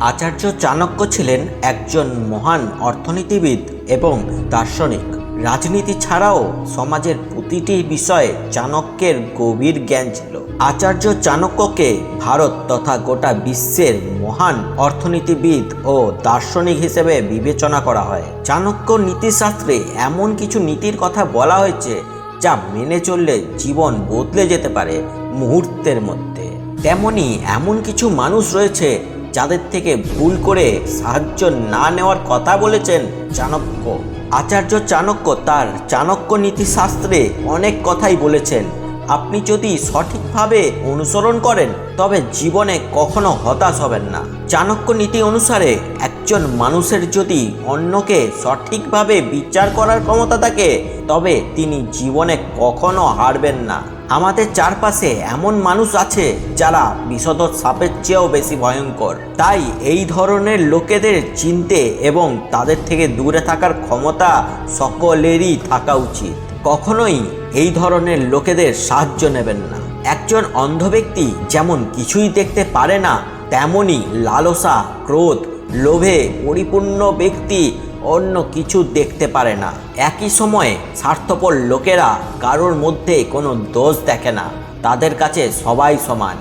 আচার্য চাণক্য ছিলেন একজন মহান অর্থনীতিবিদ এবং দার্শনিক। রাজনীতি ছাড়াও সমাজের প্রতিটি বিষয়ে চাণক্যের গভীর জ্ঞান ছিল। আচার্য চাণক্যকে ভারত তথা গোটা বিশ্বের মহান অর্থনীতিবিদ ও দার্শনিক হিসেবে বিবেচনা করা হয়। চাণক্য নীতিশাস্ত্রে এমন কিছু নীতির কথা বলা হয়েছে যা মেনে চললে জীবন বদলে যেতে পারে মুহূর্তের মধ্যে। তেমনি এমন কিছু মানুষ রয়েছে যাদের থেকে ভুল করে সাহায্য না নেওয়ার কথা বলেছেন চাণক্য। আচার্য চাণক্য তার চাণক্য নীতিশাস্ত্রে অনেক কথাই বলেছেন। আপনি যদি সঠিকভাবে অনুসরণ করেন, তবে জীবনে কখনো হতাশ হবেন না। চাণক্য নীতি অনুসারে একজন মানুষের যদি অন্যকে সঠিকভাবে বিচার করার ক্ষমতা থাকে, তবে তিনি জীবনে কখনো হারবেন না। আমাদের চারপাশে এমন মানুষ আছে যারা বিষধর সাপের চেয়েও বেশি ভয়ঙ্কর। তাই এই ধরনের লোকেদের চিনতে এবং তাদের থেকে দূরে থাকার ক্ষমতা সকলেরই থাকা উচিত। কখনোই এই ধরনের লোকেদের সাহায্য নেবেন না। একজন অন্ধ ব্যক্তি যেমন কিছুই দেখতে পারে না তেমনই লালসা, ক্রোধ, লোভে পরিপূর্ণ ব্যক্তি অন্য কিছু দেখতে পারে না। একই সময়ে স্বার্থপর লোকেরা কারোর মধ্যে কোনো দোষ দেখে না। তাদের কাছে সবাই সমান।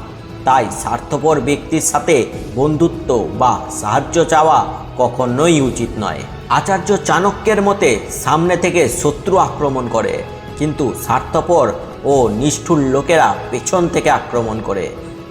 তাই স্বার্থপর ব্যক্তির সাথে বন্ধুত্ব বা সাহায্য চাওয়া কখনোই উচিত নয়। আচার্য চাণক্যের মতে সামনে থেকে শত্রু আক্রমণ করে, কিন্তু স্বার্থপর ও নিষ্ঠুর লোকেরা পেছন থেকে আক্রমণ করে।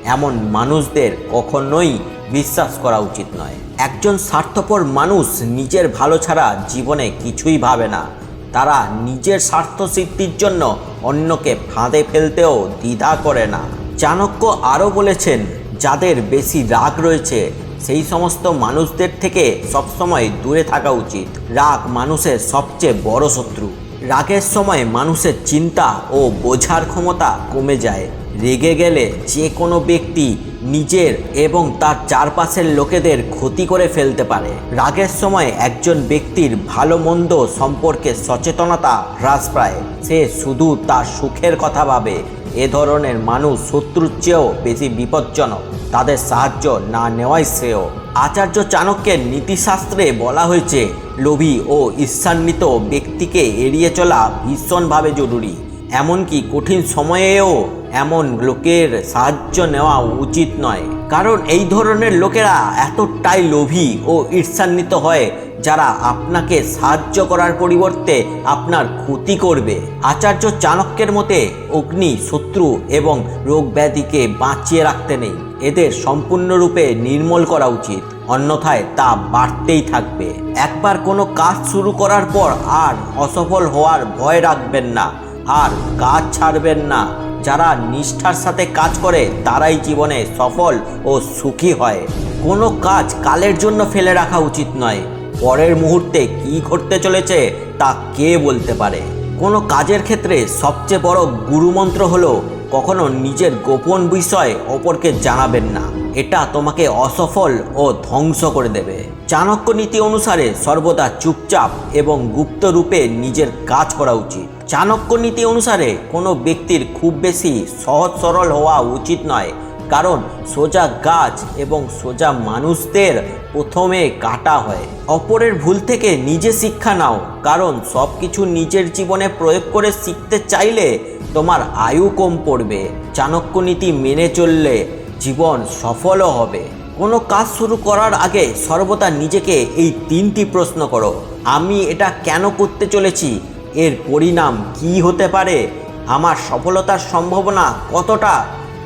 এমন মানুষদের কখনোই বিশ্বাস করা উচিত নয়। একজন স্বার্থপর মানুষ নিজের ভালো ছাড়া জীবনে কিছুই ভাবে না। তারা নিজের স্বার্থ সিদ্ধির জন্য অন্যকে ফাঁদে ফেলতেও দ্বিধা করে না। চাণক্য আরও বলেছেন, যাদের বেশি রাগ রয়েছে, সেই সমস্ত মানুষদের থেকে সবসময় দূরে থাকা উচিত। রাগ মানুষের সবচেয়ে বড় শত্রু। রাগের সময় মানুষের চিন্তা ও বোঝার ক্ষমতা কমে যায়। রেগে গেলে যে কোনো ব্যক্তি নিজের এবং তার চারপাশের লোকেদের ক্ষতি করে ফেলতে পারে। রাগের সময় একজন ব্যক্তির ভালো মন্দ সম্পর্কে সচেতনতা হ্রাস পায়। সে শুধু তার সুখের কথা ভাবে। এ ধরনের মানুষ শত্রুর চেয়েও বেশি বিপজ্জনক। তাদের সাহায্য না নেওয়াই শ্রেয়। আচার্য চাণক্যের নীতিশাস্ত্রে বলা হয়েছে, লোভী ও ঈর্ষান্বিত ব্যক্তিকে এড়িয়ে চলা ভীষণভাবে জরুরি। এমনকি কঠিন সময়েও এমন লোকের সাহায্য নেওয়া উচিত নয়। কারণ এই ধরনের লোকেরা এতটাই লোভী ও ঈর্ষান্বিত হয়, যারা আপনাকে সাহায্য করার পরিবর্তে আপনার ক্ষতি করবে। আচার্য চাণক্যের মতে, অগ্নি শত্রু এবং রোগ ব্যাধিকে বাঁচিয়ে রাখতে নেই। এদের সম্পূর্ণরূপে নির্মল করা উচিত, অন্যথায় তা বাড়তেই থাকবে। একবার কোনো কাজ শুরু করার পর আর অসফল হওয়ার ভয় রাখবেন না, আর কাজ ছাড়বেন না। যারা নিষ্ঠার সাথে কাজ করে, তারাই জীবনে সফল ও সুখী হয়। কোনো কাজ কালের জন্য ফেলে রাখা উচিত নয়। পরের মুহূর্তে কি ঘটতে চলেছে, তা কে বলতে পারে? কোনো কাজের ক্ষেত্রে সবচেয়ে বড় গুরুমন্ত্র হলো, কখনো নিজের গোপন বিষয় অপরকে জানাবেন না। এটা তোমাকে অসফল ও ধ্বংস করে দেবে। চাণক্য নীতি অনুসারে সর্বদা চুপচাপ এবং গুপ্ত রূপে নিজের কাজ করা উচিত। চাণক্য নীতি অনুসারে কোনো ব্যক্তির খুব বেশি সহজ সরল হওয়া উচিত নয়, কারণ সোজা গাছ এবং সোজা মানুষদের প্রথমে কাটা হয়। অপরের ভুল থেকে নিজে শিক্ষা নাও, কারণ সব কিছু নিজের জীবনে প্রয়োগ করে শিখতে চাইলে তোমার আয়ু কম পড়বে। চাণক্য নীতি মেনে চললে জীবন সফলও হবে। কোনো কাজ শুরু করার আগে সর্বদা নিজেকে এই তিনটি প্রশ্ন করো। আমি এটা কেন করতে চলেছি? এর পরিণাম কি হতে পারে? আমার সফলতার সম্ভাবনা কতটা?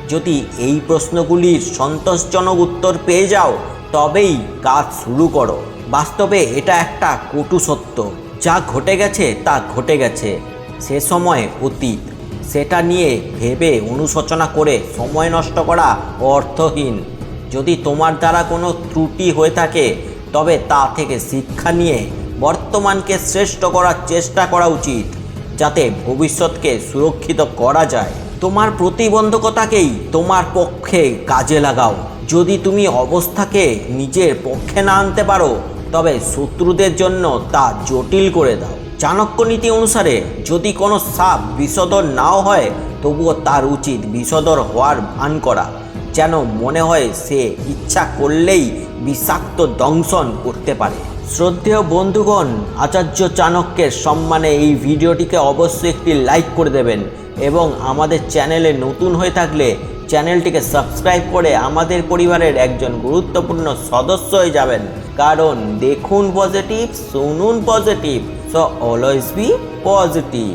যদি এই প্রশ্নগুলির সন্তোষজনক উত্তর পেয়ে যাও, তবেই কাজ শুরু করো। বাস্তবে এটা একটা কটু সত্য। যা ঘটে গেছে, তা ঘটে গেছে। সে সময় অতীত। সেটা নিয়ে ভেবে অনুশোচনা করে সময় নষ্ট করা অর্থহীন। যদি তোমার দ্বারা কোনো ত্রুটি হয়ে থাকে, তবে তা থেকে শিক্ষা নিয়ে বর্তমানকে শ্রেষ্ঠ করার চেষ্টা করা উচিত, যাতে ভবিষ্যৎকে সুরক্ষিত করা যায়। তোমার প্রতিবন্ধকতাকেই তোমার পক্ষে কাজে লাগাও। যদি তুমি অবস্থাকে নিজের পক্ষে না আনতে পারো, তবে শত্রুদের জন্য তা জটিল করে দাও। চাণক্য নীতি অনুসারে, যদি কোনো সাপ বিষধর নাও হয়, তবুও তার উচিত বিষধর হওয়ার ভান করা, যেন মনে হয় সে ইচ্ছা করলেই বিষাক্ত দংশন করতে পারে। শ্রদ্ধেয় বন্ধুগণ, আচার্য চাণক্যের সম্মানে এই ভিডিওটিকে অবশ্যই একটি লাইক করে দেবেন এবং আমাদের চ্যানেলে নতুন হয়ে থাকলে চ্যানেলটিকে সাবস্ক্রাইব করে আমাদের পরিবারের একজন গুরুত্বপূর্ণ সদস্য হয়ে যাবেন। কারণ দেখুন পজিটিভ শুনুন positive so always be positive